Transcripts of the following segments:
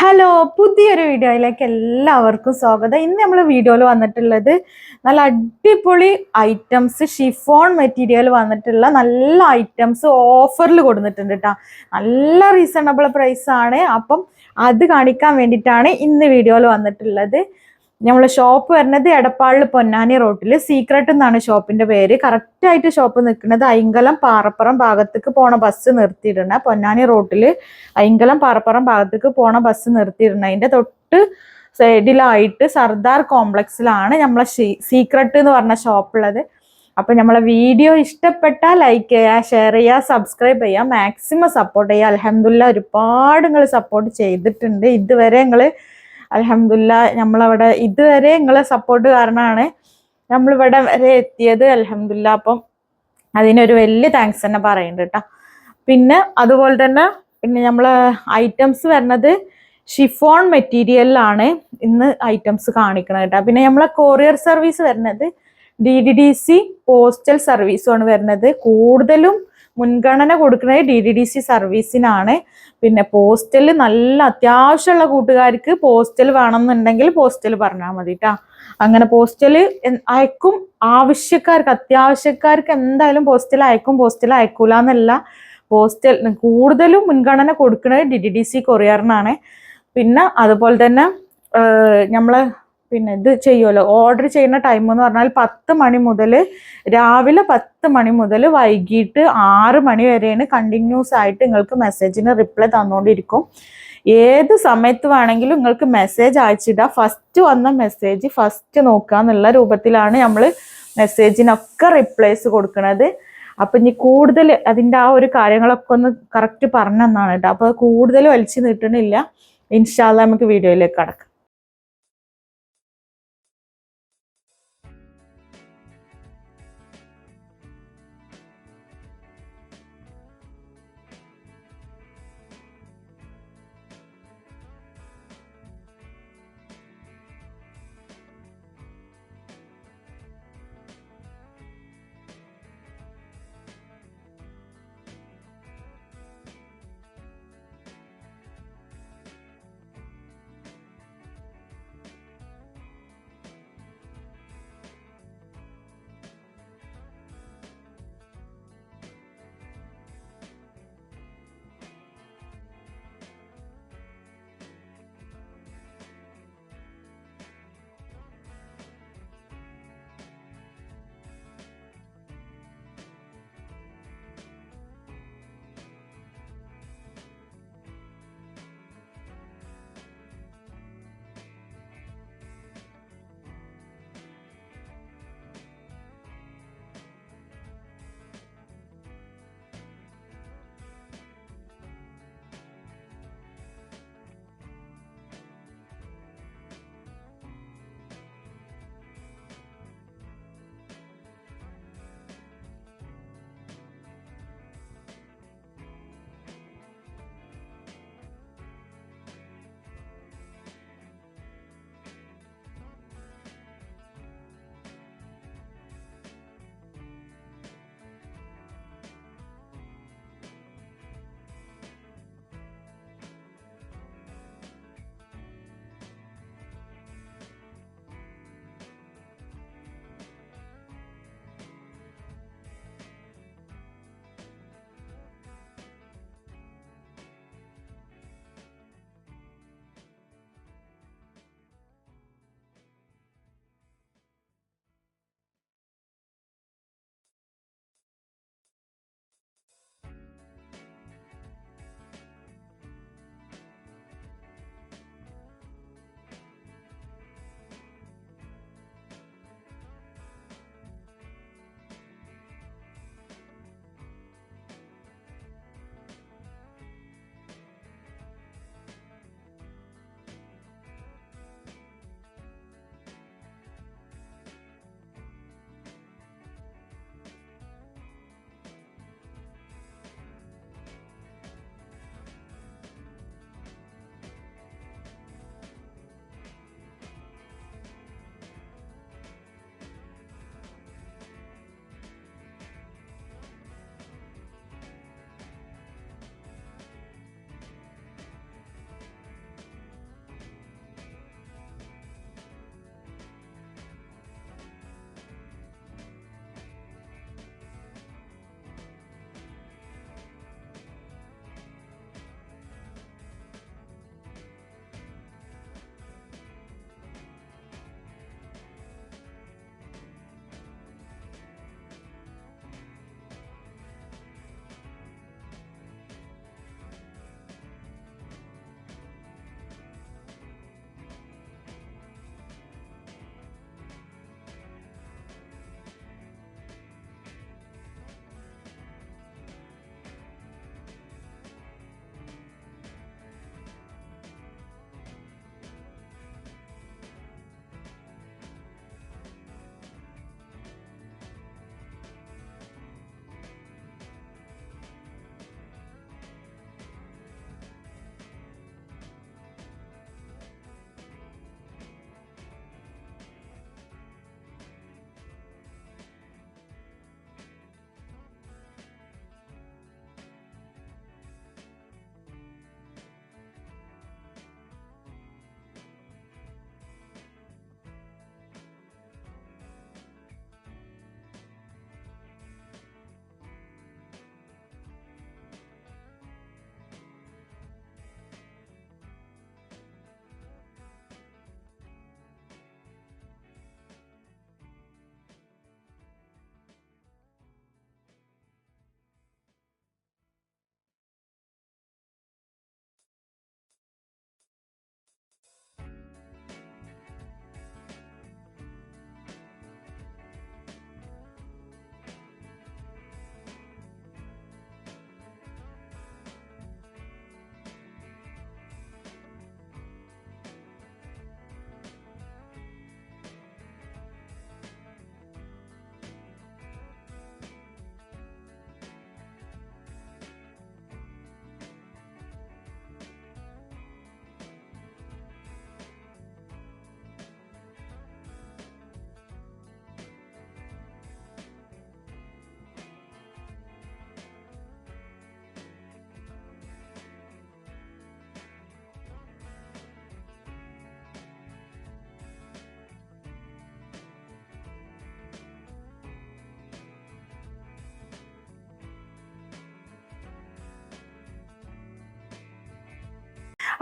Hello പുതിയൊരു വീഡിയോയിലേക്ക് എല്ലാവർക്കും സ്വാഗതം. ഇന്ന് നമ്മൾ വീഡിയോയിൽ വന്നിട്ടുള്ളത് നല്ല അടിപൊളി ഐറ്റംസ് ഷിഫോൺ മെറ്റീരിയൽ വന്നിട്ടുള്ള നല്ല ഐറ്റംസ് ഓഫറിൽ കൊടുത്തിട്ടുണ്ട് കേട്ടോ നല്ല റീസണബിൾ പ്രൈസാണ് അപ്പം അത് കാണിക്കാൻ വേണ്ടിയിട്ടാണ് ഇന്ന് വീഡിയോയിൽ വന്നിട്ടുള്ളത്. നമ്മളെ ഷോപ്പ് വരുന്നത് എടപ്പാളിൽ പൊന്നാനി റോട്ടിൽ സീക്രട്ട് എന്നാണ് ഷോപ്പിന്റെ പേര്. കറക്റ്റ് ആയിട്ട് ഷോപ്പ് നിൽക്കുന്നത് അയിങ്കലം പാറപ്പുറം ഭാഗത്തേക്ക് പോണ ബസ് നിർത്തിയിടണ. പൊന്നാനി റോട്ടിൽ അയിങ്കലം പാറപ്പുറം ഭാഗത്തേക്ക് പോണ ബസ് നിർത്തിയിടണ. അതിന്റെ തൊട്ട് സൈഡിലായിട്ട് സർദാർ കോംപ്ലക്സിലാണ് നമ്മളെ സീക്രട്ട് എന്ന് പറഞ്ഞ ഷോപ്പ് ഉള്ളത്. അപ്പൊ നമ്മളെ വീഡിയോ ഇഷ്ടപ്പെട്ടാൽ ലൈക്ക് ചെയ്യുക ഷെയർ ചെയ്യുക സബ്സ്ക്രൈബ് ചെയ്യുക മാക്സിമം സപ്പോർട്ട് ചെയ്യുക അലഹമില്ല ഒരുപാട് നിങ്ങൾ സപ്പോർട്ട് ചെയ്തിട്ടുണ്ട്. ഇതുവരെ നിങ്ങൾ അലഹമില്ല നമ്മളവിടെ ഇതുവരെ നിങ്ങളെ സപ്പോർട്ട് കാരണമാണ് നമ്മളിവിടെ വരെ എത്തിയത് അലഹമില്ല അപ്പം അതിനൊരു വലിയ താങ്ക്സ് തന്നെ പറയുന്നുണ്ട് കേട്ടോ പിന്നെ അതുപോലെ തന്നെ പിന്നെ നമ്മൾ ഐറ്റംസ് വരുന്നത് ഷിഫോൺ മെറ്റീരിയലിലാണ് ഇന്ന് ഐറ്റംസ് കാണിക്കുന്നത് കേട്ടോ പിന്നെ നമ്മളെ കൊറിയർ സർവീസ് വരുന്നത് D D D C postal സർവീസുമാണ് വരുന്നത്. കൂടുതലും മുൻഗണന കൊടുക്കുന്നത് ഡി ഡി ഡി സി സർവീസിനാണ്. പിന്നെ പോസ്റ്റൽ നല്ല അത്യാവശ്യമുള്ള കൂട്ടുകാർക്ക് പോസ്റ്റൽ വേണമെന്നുണ്ടെങ്കിൽ പോസ്റ്റൽ പറഞ്ഞാൽ മതി കേട്ടോ അങ്ങനെ പോസ്റ്റൽ അയക്കും. ആവശ്യക്കാർക്ക് അത്യാവശ്യക്കാർക്ക് എന്തായാലും പോസ്റ്റൽ അയക്കും പോസ്റ്റൽ അയക്കൂല എന്നല്ല പോസ്റ്റൽ കൂടുതലും മുൻഗണന കൊടുക്കുന്നത് ഡി ഡി ഡി സി കൊറിയറിനാണ് പിന്നെ അതുപോലെ തന്നെ നമ്മൾ പിന്നെ ഇത് ചെയ്യുമല്ലോ ഓർഡർ ചെയ്യുന്ന ടൈം എന്ന് പറഞ്ഞാൽ പത്ത് മണി മുതൽ രാവിലെ പത്ത് മണി മുതൽ വൈകിട്ട് ആറ് മണി വരെയാണ് കണ്ടിന്യൂസ് ആയിട്ട് നിങ്ങൾക്ക് മെസ്സേജിന് റിപ്ലൈ തന്നുകൊണ്ടിരിക്കും ഏത് സമയത്ത് വേണമെങ്കിലും നിങ്ങൾക്ക് മെസ്സേജ് അയച്ചിടാം. ഫസ്റ്റ് വന്ന മെസ്സേജ് ഫസ്റ്റ് നോക്കുക എന്നുള്ള രൂപത്തിലാണ് നമ്മൾ മെസ്സേജിനൊക്കെ റിപ്ലൈസ് കൊടുക്കുന്നത് അപ്പൊ ഇനി കൂടുതൽ അതിന്റെ ആ ഒരു കാര്യങ്ങളൊക്കെ ഒന്ന് കറക്റ്റ് പറഞ്ഞെന്നാണ് കേട്ടോ. അപ്പൊ കൂടുതൽ വലിച്ചു നീട്ടണില്ല. ഇൻഷാല്ല നമുക്ക് വീഡിയോയിലേക്ക് കടക്കാം.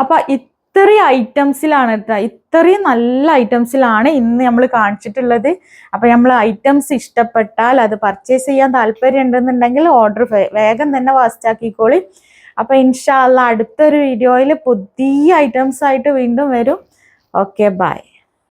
അപ്പൊ ഇത്രയും ഐറ്റംസിലാണ് കേട്ടോ ഇത്രയും നല്ല ഐറ്റംസിലാണ് ഇന്ന് നമ്മൾ കാണിച്ചിട്ടുള്ളത്. അപ്പൊ നമ്മൾ ഐറ്റംസ് ഇഷ്ടപ്പെട്ടാൽ അത് പർച്ചേസ് ചെയ്യാൻ താല്പര്യം ഉണ്ടെന്നുണ്ടെങ്കിൽ ഓർഡർ വേഗം തന്നെ വാസ്റ്റാക്കിക്കോളി അപ്പൊ ഇൻഷാല്ല അടുത്തൊരു വീഡിയോയിൽ പുതിയ ഐറ്റംസ് ആയിട്ട് വീണ്ടും വരും. Okay bye